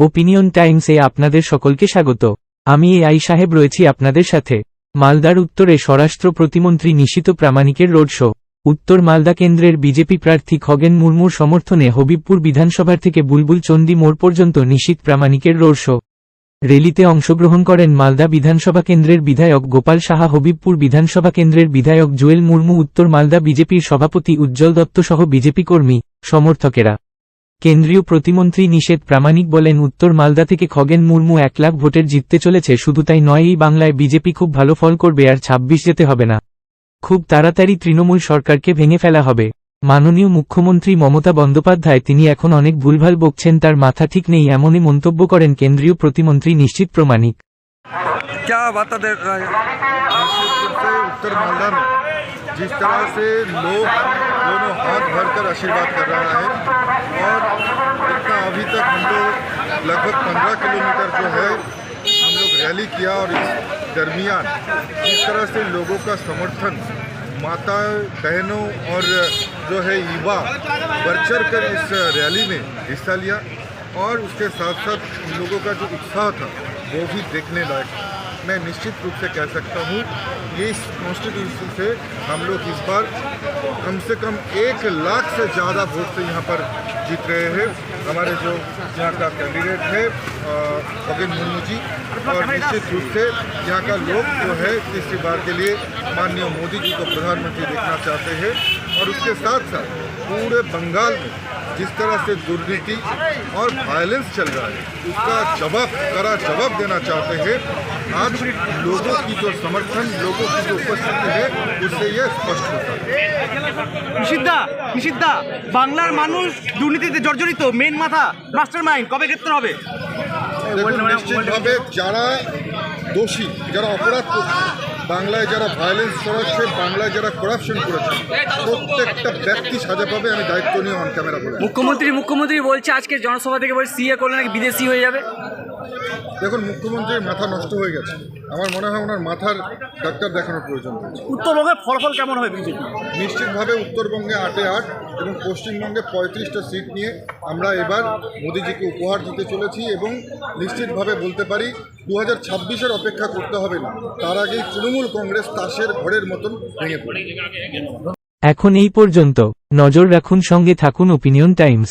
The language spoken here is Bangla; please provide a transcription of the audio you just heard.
ওপিনিয়ন টাইমসে আপনাদের সকলকে স্বাগত। আমি এ আই সাহেব রয়েছি আপনাদের সাথে। মালদার উত্তরে স্বরাষ্ট্র প্রতিমন্ত্রী নিশিত প্রামাণিকের রোড শো। উত্তর মালদা কেন্দ্রের বিজেপি প্রার্থী খগেন মুর্মুর সমর্থনে হবিবপুর বিধানসভার থেকে বুলবুল চন্ডী মোড় পর্যন্ত নিশীত প্রামাণিকের রোড শো। র্যালিতে অংশগ্রহণ করেন মালদা বিধানসভা কেন্দ্রের বিধায়ক গোপাল সাহা, হবিবপুর বিধানসভা কেন্দ্রের বিধায়ক জুয়েল মুর্মু, উত্তর মালদা বিজেপির সভাপতি উজ্জ্বল দত্ত সহ বিজেপি কর্মী, সমর্থকেরা। কেন্দ্রীয় প্রতিমন্ত্রী নিষেধ প্রামাণিক বলেন উত্তর মালদা থেকে খগেন মুর্মু এক লাখ ভোটের জিততে চলেছে শুধু তাই নয় এই বাংলায় বিজেপি খুব ভালো ফল করবে আর ছাব্বিশ যেতে হবে না খুব তাড়াতাড়ি তৃণমূল সরকারকে ভেঙে ফেলা হবে মাননীয় মুখ্যমন্ত্রী মমতা বন্দ্যোপাধ্যায় তিনি এখন অনেক ভুলভাল বকছেন তার মাথা ঠিক নেই এমনই মন্তব্য করেন কেন্দ্রীয় প্রতিমন্ত্রী নিশ্চিত প্রমাণিক क्या वार्ता दे रहा है से उत्तर मालदा में जिस तरह से लोग दोनों हाथ भरकर आशीर्वाद कर रहा है और इतना अभी तक हम लोग लगभग पंद्रह किलोमीटर जो है, हम लोग रैली किया और इस दरमियान इस तरह से लोगों का समर्थन माता, बहनों और जो है युवा बढ़ चढ़ कर इस रैली में हिस्सा लिया और उसके साथ साथ उन लोगों का जो उत्साह था, वो भी देखने लायक था। मैं निश्चित रूप से कह सकता हूँ, ये इस कॉन्स्टिट्यूशन से हम लोग इस बार कम से कम एक लाख से ज़्यादा वोट से यहाँ पर जीत रहे हैं। हमारे जो यहाँ का कैंडिडेट है खगेन मुर्मू जी, और निश्चित रूप से यहाँ का लोग जो है तीसरी बार के लिए माननीय मोदी जी को प्रधानमंत्री देखना चाहते हैं। और उसके साथ साथ पूरे बंगाल में जिस तरह से दुर्नीति और वायलेंस चल रहा है उसका जवाब कड़ा जवाब देना चाहते हैं आज लोगों की जो समर्थन लोगों की जो उपस्थिति है उससे ये स्पष्ट होता है নিষিদ্ধা নিষিদ্ধা বাংলার মানুষ দুর্নীতিতে জর্জরিত মেন মাথা মাস্টার মাইন্ড কবে গ্রেপ্তার হবে দেখুন নিশ্চিতভাবে যারা দোষী যারা অপরাধ করছে বাংলায় যারা ভায়োলেন্স করাচ্ছে বাংলায় যারা করাপশন করেছে প্রত্যেকটা ব্যক্তি সাজা পাবে আমি দায়িত্ব নিয়ে অন ক্যামেরা বলে। মুখ্যমন্ত্রী মুখ্যমন্ত্রী বলছে আজকে জনসভা থেকে বলে সিএ করলে নাকি বিদেশি হয়ে যাবে? দেখুন মুখ্যমন্ত্রীর মাথা নষ্ট হয়ে গেছে। আমার মনে হয় ওনার মাথার ডাক্তার দেখানোর প্রয়োজন উত্তরবঙ্গের ফলাফল কেমন হবে বিজেপি? নিশ্চিতভাবে উত্তরবঙ্গে আটে আট এবং পশ্চিমবঙ্গে পঁয়ত্রিশটা সিট নিয়ে আমরা এবার মোদিজিকে উপহার দিতে চলেছি এবং নিশ্চিতভাবে বলতে পারি দু হাজার ছাব্বিশের অপেক্ষা করতে হবে না। তার আগেই তৃণমূল কংগ্রেস তাসের ঘরের মতন ভেঙে পড়ে। এখন এই পর্যন্ত। নজর রাখুন সঙ্গে থাকুন ওপিনিয়ন টাইমস